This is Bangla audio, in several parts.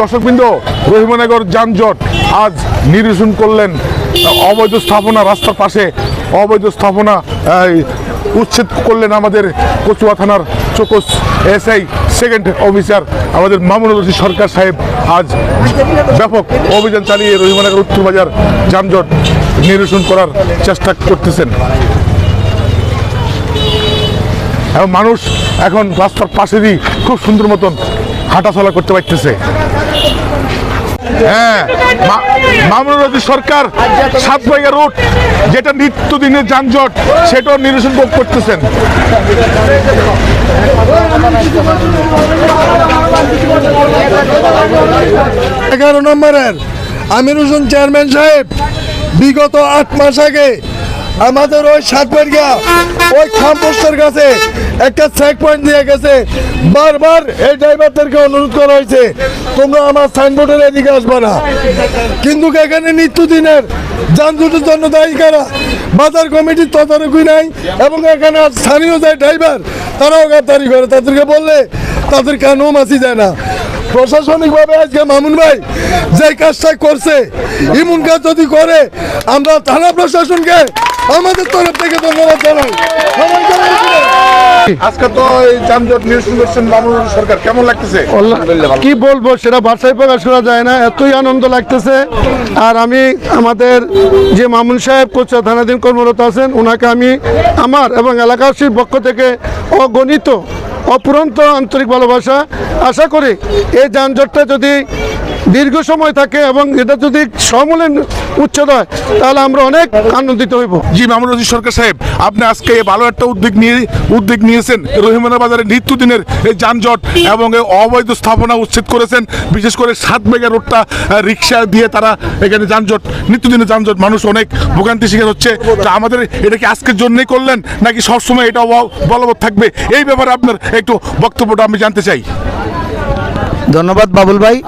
দর্শকবৃন্দ, রহিমানগর যানজট আজ নিরসন করলেন, অবৈধ স্থাপনা রাস্তার পাশে অবৈধ স্থাপনা উচ্ছেদ করলেন আমাদের কচুয়া থানার চোকস এসআই সেকেন্ড অফিসার আমাদের মামুনুর রশিদ সরকার সাহেব আজ ব্যাপক অভিযান চালিয়ে রহিমানগর উত্তর বাজার যানজট নিরসন করার চেষ্টা করতেছেন। এবং মানুষ এখন রাস্তার পাশেরই খুব সুন্দর মতন হাঁটাচলা করতে পারতেছে। হ্যাঁ মামুনুর রশিদ সরকার সাত বাইগা রুট যেটা নিত্যদিনের যানজট, সেটাও নিরসন ভোগ করতেছেন। এগারো নম্বরের আমির হোসেন চেয়ারম্যান সাহেব, বিগত আট মাস আগে আমাদের ওই সাতবাড়িয়া, ওই খামপোস্টের কাছে একটা চেক পয়েন্ট দিয়ে গেছে। বারবার এই ড্রাইভারদেরকে অনুরোধ করা হয়েছে, তোমরা আমার সাইনবোর্ডের এদিকে আসবে না। কিন্তু এখানে নিত্যদিনের যানজটের জন্য দায়ী কারা? বাজার কমিটির তদারকি নাই এবং এখানে স্থানীয় যে ড্রাইভার, তারাও গাদ্দারি করে। তাদেরকে বললে তাদের কানও মাসি যায় না। প্রশাসনিকভাবে আজকে মামুন ভাই যে কাজটা করছে ইমন কাজ যদি করে, আমরা থানা প্রশাসনকে আমাদের তরফ থেকে ধন্যবাদ জানাই। আজকে তো এই যানজট নিরসন করছেন মামুনুর সরকার কেমন লাগতেছে? কি বলব সেটা ভাষায় প্রকাশ করা যায় না এতই আনন্দ লাগতেছে। আর আমি আমাদের যে মামুন সাহেব কোচা থানাধীন কর্মরত আছেন ওনাকে আমি আমার এবং এলাকাবাসীর পক্ষ থেকে অগণিত অপুরন্ত আন্তরিক ভালোবাসা। আশা করি এই যানজটটা যদি দীর্ঘ সময় থাকে এবং এটা যদি সমূলে উচ্ছেদ হয় তাহলে আমরা অনেক আনন্দিত হইব। জি মামুনুর রশিদ সরকার সাহেব আপনি আজকে ভালো একটা উদ্যোগ নিয়ে উদ্যোগ নিয়েছেন। রহিমানা বাজারে নিত্যদিনের এই যানজট এবং এই অবৈধ স্থাপনা উচ্ছেদ করেছেন। বিশেষ করে সাত মেগা রোডটা রিক্সা দিয়ে তারা এখানে যানজট নিত্যদিনের যানজট মানুষ অনেক ভোগান্তি শিকার হচ্ছে। তা আমাদের এটা কি আজকের জন্যই করলেন নাকি সবসময় এটা অব- বলবৎ থাকবে? এই ব্যাপারে আপনার একটু বক্তব্যটা আমি জানতে চাই। ধন্যবাদ বাবুল ভাই।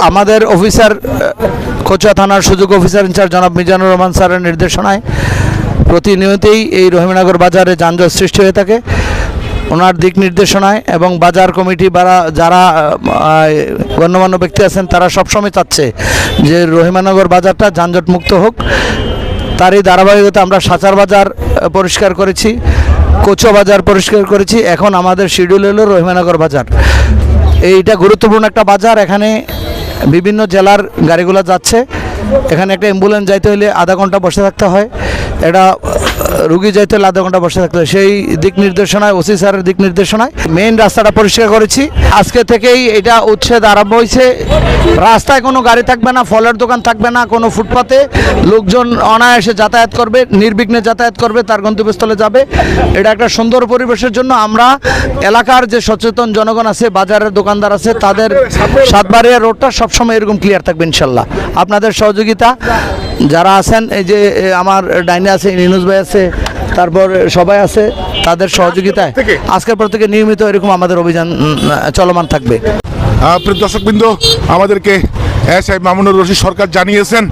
আমাদের অফিসার কচুয়া থানার সুযোগ অফিসার ইনচার্জ জনাব মিজানুর রহমান স্যারের নির্দেশনায় প্রতিনিয়তই এই রহিমনগর বাজারে যানজট সৃষ্টি হয়ে থাকে। ওনার দিক নির্দেশনায় এবং বাজার কমিটি বা যারা গণ্যমান্য ব্যক্তি আছেন, তারা সবসময় চাচ্ছে যে রহিমানগর বাজারটা যানজট মুক্ত হোক। তারই ধারাবাহিকতা আমরা সাচার বাজার পরিষ্কার করেছি, কোচো বাজার পরিষ্কার করেছি। এখন আমাদের শিডিউল হলো রহিমানগর বাজার। এইটা গুরুত্বপূর্ণ একটা বাজার। এখানে বিভিন্ন জেলার গাড়িগুলো যাচ্ছে। এখানে একটা অ্যাম্বুলেন্স যাইতে হলে আধা ঘণ্টা বসে থাকতে হয়। এটা রুগী যাইতে আধা ঘণ্টা বসে থাকতে সেই দিক নির্দেশনায়, ওসি স্যারের দিক নির্দেশনায় মেইন রাস্তাটা পরিষ্কার করেছি। আজকে থেকেই এটা উচ্ছেদ আরম্ভ হয়েছে। রাস্তায় কোনো গাড়ি থাকবে না, ফলের দোকান থাকবে না, কোনো ফুটপাতে। লোকজন অনায়াসে যাতায়াত করবে, নির্বিঘ্নে যাতায়াত করবে, তার গন্তব্যস্থলে যাবে। এটা একটা সুন্দর পরিবেশের জন্য আমরা এলাকার যে সচেতন জনগণ আছে, বাজারের দোকানদার আছে, তাদের সাতবাড়িয়া রোডটা সবসময় এরকম ক্লিয়ার থাকবে ইনশাল্লাহ। আপনাদের সহযোগিতা যারা আছেন এই যে আমার ডাইনে আছে নিনুজ ভাই আছে তারপর সবাই আছে তাদের সহযোগিতায় আজকের পর থেকে? নিয়মিত এরকম আমাদের অভিযান চলমান থাকবে। দর্শকবৃন্দ আমাদেরকে এস আই মামুনুর রশিদ সরকার জানিয়েছেন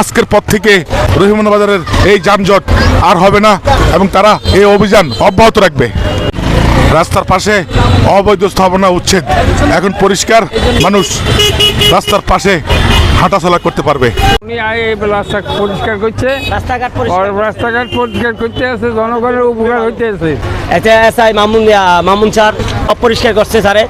আজকের পর থেকে রহিমন বাজারের এই যানজট আর হবে না এবং তারা এই অভিযান অব্যাহত রাখবে। রাস্তার পাশে অবৈধ স্থাপনা উচ্ছেদ এখন পরিষ্কার মানুষ রাস্তার পাশে হাঁটাচলা করতে পারবে। উনি রাস্তা পরিষ্কার করছে। রাস্তাঘাট পরিষ্কার। রাস্তাঘাট পরিষ্কার করতে আছে জনগণের উপকার হইতে আছে। এটা এসআই মামুন মামুন স্যার অপরিষ্কার করছে স্যারে।